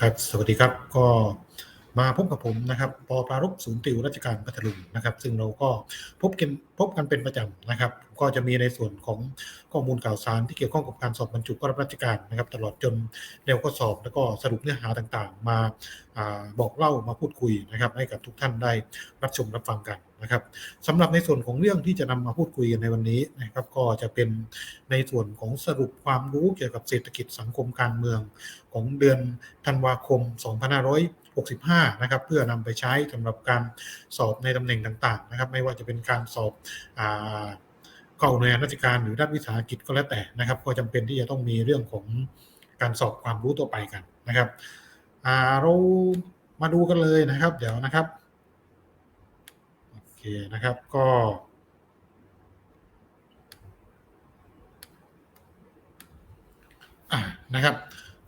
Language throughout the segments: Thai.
ครับ สวัสดีครับ ก็มาพบกับผมนะครับ ปอปรารบศูนย์ติวราชการพัทลุงนะครับ ซึ่งเราก็พบกันพบกันเป็นประจำนะครับก็จะมีในส่วนของข้อมูลข่าวสารที่เกี่ยวข้องกับการสอบบรรจุข้ารับราชการนะครับ ตลอดจนแนวข้อสอบแล้วก็สรุปเนื้อหาต่างๆมาอาบอกเล่ามาพูดคุยนะครับ ให้กับทุกท่านได้รับชมรับฟังกันนะครับสำหรับในส่วนของเรื่องที่จะนำมาพูดคุยกันในวันนี้นะครับก็จะเป็นในส่วนของสรุปความรู้เกี่ยวกับเศรษฐกิจสังคมการเมืองของเดือนธันวาคม 2565 นะครับ เพื่อนำไปใช้สำหรับการสอบในตำแหน่งต่าง ๆ นะครับ ไม่ว่าจะเป็นการสอบ เข้าหน่วยงานราชการหรือด้านวิสาหกิจก็แล้วแต่นะครับ ก็จำเป็นที่จะต้องมีเรื่องของการสอบความรู้ตัวไปกันนะครับเรามาดูกันเลยนะครับ เดี๋ยวนะครับโอเคนะครับก็นะครับ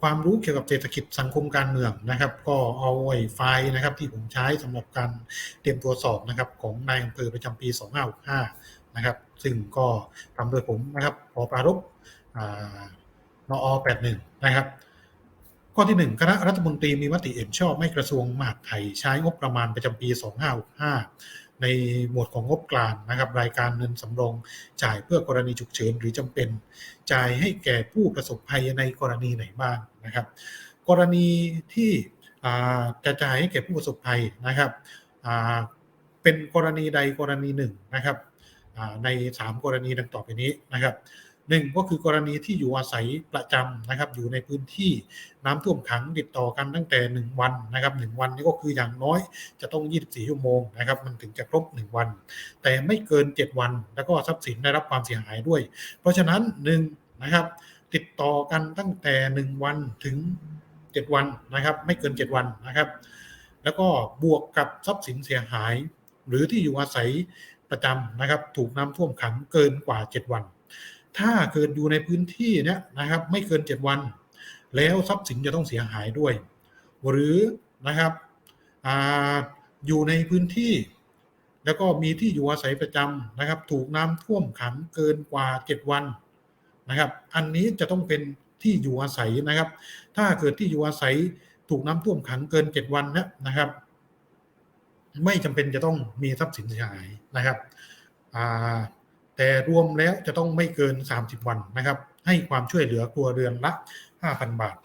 ความรู้เกี่ยวกับเศรษฐกิจสังคมการเมืองนะครับ ก็เอาไอ้ไฟล์นะครับที่ผมใช้สำหรับการเตรียมตัวสอบนะครับของนายอำเภอประจำปี 2565 นะครับ ซึ่งก็ทำโดยผมนะครับปอปรารบอ่านอ81 นะครับ ข้อที่ 1 คณะรัฐมนตรีมีมติเห็นชอบให้กระทรวงมหาดไทยใช้งบประมาณประจำปี 2565 ในหมวดของงบกลางนะครับ รายการเงินสำรองจ่ายเพื่อกรณีฉุกเฉินหรือจำเป็น จ่ายให้แก่ผู้ประสบภัยในกรณีไหนบ้างนะครับ กรณีที่จะจ่ายให้แก่ผู้ประสบภัยนะครับเป็นกรณีใดกรณีหนึ่งนะครับ ใน 3 กรณีดังต่อไปนี้นะครับหนึ่งก็คือกรณีที่อยู่อาศัยประจำนะครับ อยู่ในพื้นที่น้ำท่วมขังติดต่อกันตั้งแต่ 1 วันนะครับ1วันนี้ก็คืออย่างน้อยจะต้อง 24 ชั่วโมงนะครับมันถึงจะครบ 1 วัน แต่ไม่เกิน 7 วัน แล้วก็ทรัพย์สินได้รับความเสียหายด้วย เพราะฉะนั้น1นะครับติดต่อกันตั้งแต่ 1 วันถึง 7 วันนะครับ ไม่เกิน 7 วันนะครับ แล้วก็บวกกับทรัพย์สินเสียหาย หรือที่อยู่อาศัย ประจำนะครับ ถูกน้ำท่วมขังเกินกว่า 7 วัน ถ้าเกิดอยู่ในพื้นที่เนี้ยนะครับ ไม่เกิน 7 วัน แล้วทรัพย์สินจะต้องเสียหายด้วย หรือนะครับออยู่ในพื้นที่ แล้วก็มีที่อยู่อาศัยประจำนะครับ ถูกน้ำท่วมขังเกินกว่า 7 วันนะครับ อันนี้จะต้องเป็นที่อยู่อาศัยนะครับ ถ้าเกิดที่อยู่อาศัยถูกน้ำท่วมขังเกิน 7 วันนะนะครับ ไม่จำเป็นจะต้องมีทรัพย์สินเสียหายนะครับแต่รวมแล้วจะต้องไม่เกิน 30 วันนะครับ ให้ความช่วยเหลือครัวเรือนละ 5,000 บาท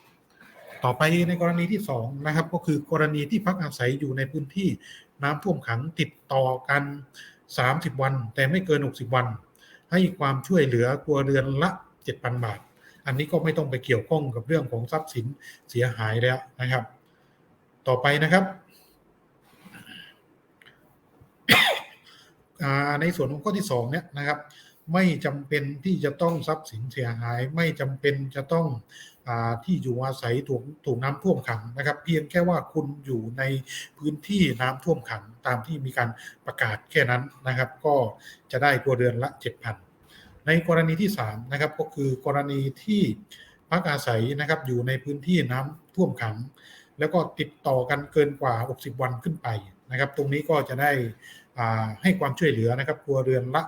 ต่อไปในกรณีที่2นะครับก็คือกรณีที่พักอาศัยอยู่ในพื้นที่น้ำท่วมขังติดต่อกัน 30 วัน แต่ไม่เกิน 60 วัน ให้ความช่วยเหลือครัวเรือนละ 7,000 บาท อันนี้ก็ไม่ต้องไปเกี่ยวข้องกับเรื่องของทรัพย์สินเสียหายแล้วนะครับ ต่อไปนะครับ ในส่วนของข้อที่2เนี่ยนะครับ ไม่จำเป็นที่จะต้องทรัพย์สินเสียหาย ไม่จำเป็นจะต้องอที่อยู่อาศัยถูกถูกน้ำท่วมขังนะครับ เพียงแค่ว่าคุณอยู่ในพื้นที่น้ำท่วมขังตามที่มีการประกาศแค่นั้นนะครับ ก็จะได้ตัวเดือนละ 7,000 ในกรณีที่3นะครับก็คือกรณีที่พักอาศัยนะครับอยู่ในพื้นที่น้ำท่วมขัง แล้วก็ติดต่อกันเกินกว่า 60 วันขึ้นไปนะครับ ตรงนี้ก็จะได้ให้ความช่วยเหลือนะครับครัวเรือนละ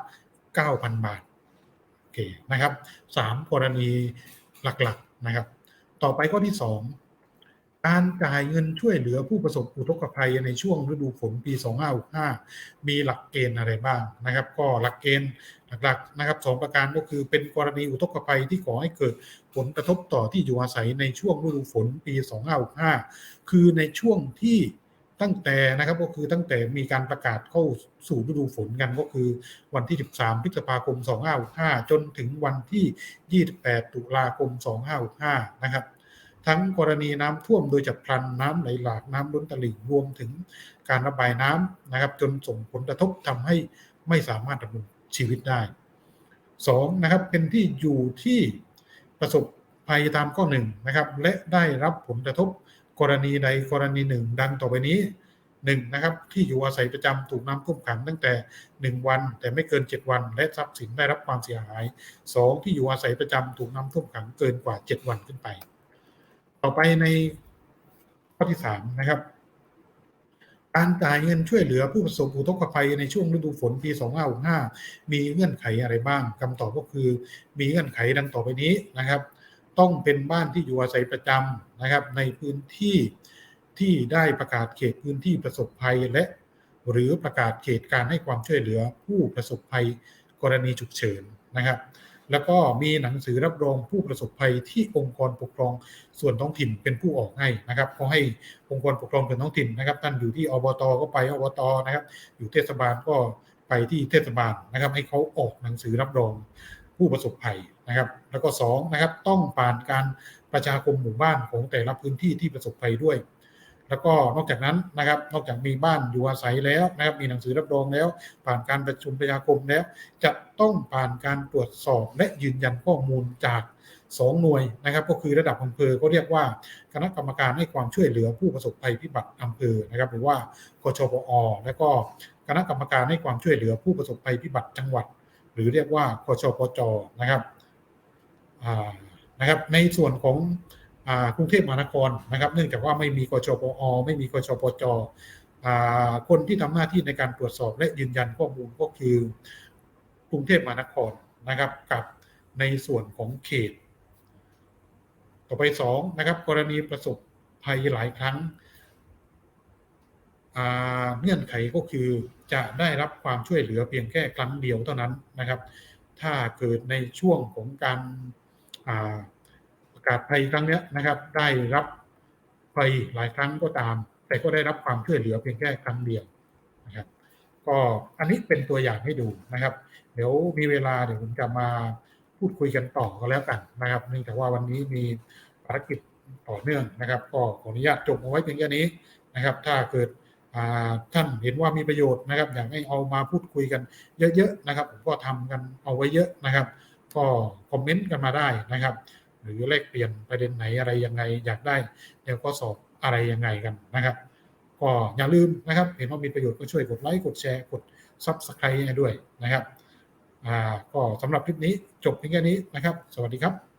9,000 บาทโอเคนะครับ3กรณีหลักๆนะครับ ต่อไปข้อที่ 2 การจ่ายเงินช่วยเหลือผู้ประสบอุทกภัยในช่วงฤดูฝนปี 2565 มีหลักเกณฑ์อะไรบ้างนะครับ ก็หลักเกณฑ์หลักๆนะครับสองประการก็คือเป็นกรณีอุทกภัยที่ก่อให้เกิดผลกระทบต่อที่อยู่อาศัยในช่วงฤดูฝนปี 2565 คือในช่วงที่ ตั้งแต่นะครับก็คือตั้งแต่มีการประกาศเข้าสู่ฤดูฝนกันก็คือวันที่ 13 พฤษภาคม 2565 จนถึงวันที่ 28 ตุลาคม 2565 นะครับ ทั้งกรณีน้ำท่วมโดยจับพลันน้ำไหลหลากน้ำล้นตลิ่งรวมถึงการระบายน้ำนะครับ จนส่งผลกระทบทำให้ไม่สามารถดำรงชีวิตได้ 2. นะครับเป็นที่อยู่ที่ประสบ ภัยตามข้อหนึ่งนะครับ และได้รับผลกระทบกรณีใดกรณีหนึ่ง ดังต่อไปนี้หนึ่งนะครับที่อยู่อาศัยประจำถูกน้ำท่วมขังตั้งแต่ 1 วัน แต่ไม่เกิน 7 วัน และทรัพย์สินได้รับความเสียหาย 2 ที่อยู่อาศัยประจำถูกน้ำท่วมขังเกินกว่า 7 วันขึ้นไป ต่อไปในข้อที่3นะครับการจ่ายเงินช่วยเหลือผู้ประสบอุทกภัยในช่วงฤดูฝนปี 2565 มีเงื่อนไขอะไรบ้างคำตอบก็คือ มีเงื่อนไขดังต่อไปนี้นะครับ ต้องเป็นบ้านที่อยู่อาศัยประจำนะครับ ในพื้นที่ที่ได้ประกาศเขตพื้นที่ประสบภัยและ หรือประกาศเขตการให้ความช่วยเหลือผู้ประสบภัยกรณีฉุกเฉินนะครับ แล้วก็มีหนังสือรับรองผู้ประสบภัยที่องค์กรปกครองส่วนท้องถิ่นเป็นผู้ออกให้นะครับเขาให้องค์กรปกครองส่วนท้องถิ่นนะครับท่านอยู่ที่อบตก็ไปอบตนะครับ อยู่เทศบาลก็ไปที่เทศบาลนะครับ ให้เขาออกหนังสือรับรองผู้ประสบภัย นะครับ แล้วก็สองนะครับต้องผ่านการประชาคมหมู่บ้านของแต่ละพื้นที่ที่ประสบภัยด้วย แล้วก็นอกจากนั้นนะครับ นอกจากมีบ้านอยู่อาศัยแล้วนะครับ มีหนังสือรับรองแล้ว ผ่านการประชุมประชาคมแล้ว จะต้องผ่านการตรวจสอบและยืนยันข้อมูลจาก2หน่วยนะครับ ก็คือระดับอำเภอก็เรียกว่าคณะกรรมการให้ความช่วยเหลือผู้ประสบภัยพิบัติอำเภอนะครับ หรือว่ากชปอและก็คณะกรรมการให้ความช่วยเหลือผู้ประสบภัยพิบัติจังหวัด หรือเรียกว่ากชปจนะครับ นะครับในส่วนของกรุงเทพมหานครนะครับ เนื่องจากว่าไม่มีกชปอไม่มีกชปจคนที่ทำหน้าที่ในการตรวจสอบและยืนยันข้อมูลก็คือกรุงเทพมหานครนะครับกับในส่วนของเขต ต่อไปสองนะครับ กรณีประสบภัยหลายครั้งเงื่อนไขก็คือจะได้รับความช่วยเหลือเพียงแค่ครั้งเดียวเท่านั้นนะครับ ถ้าเกิดในช่วงของการ ประกาศภัยครั้งนี้นะครับ ได้รับภัยหลายครั้งก็ตาม แต่ก็ได้รับความช่วยเหลือเพียงแค่ครั้งเดียวนะครับ ก็อันนี้เป็นตัวอย่างให้ดูนะครับ เดี๋ยวมีเวลาเดี๋ยวผมจะมาพูดคุยกันต่อก็แล้วกันนะครับเนื่องจากว่าวันนี้มีภารกิจต่อเนื่องนะครับ ก็ขออนุญาตจบเอาไว้เพียงแค่นี้นะครับ ถ้าเกิดท่านเห็นว่ามีประโยชน์นะครับ อยากให้เอามาพูดคุยกันเยอะๆนะครับ ผมก็ทำกันเอาไว้เยอะนะครับ ก็คอมเมนต์กันมาได้นะครับ หรือแลกเปลี่ยนประเด็นไหนอะไรยังไงอยากได้เดี๋ยวก็สอบอะไรยังไงกันนะครับ ก็อย่าลืมนะครับ เห็นว่ามีประโยชน์ก็ช่วยกดไลค์กดแชร์กด s u b สไครต์ด้วยนะครับ อ่าก็สำหรับคลิปนี้จบเพียงแค่นี้นะครับ สวัสดีครับ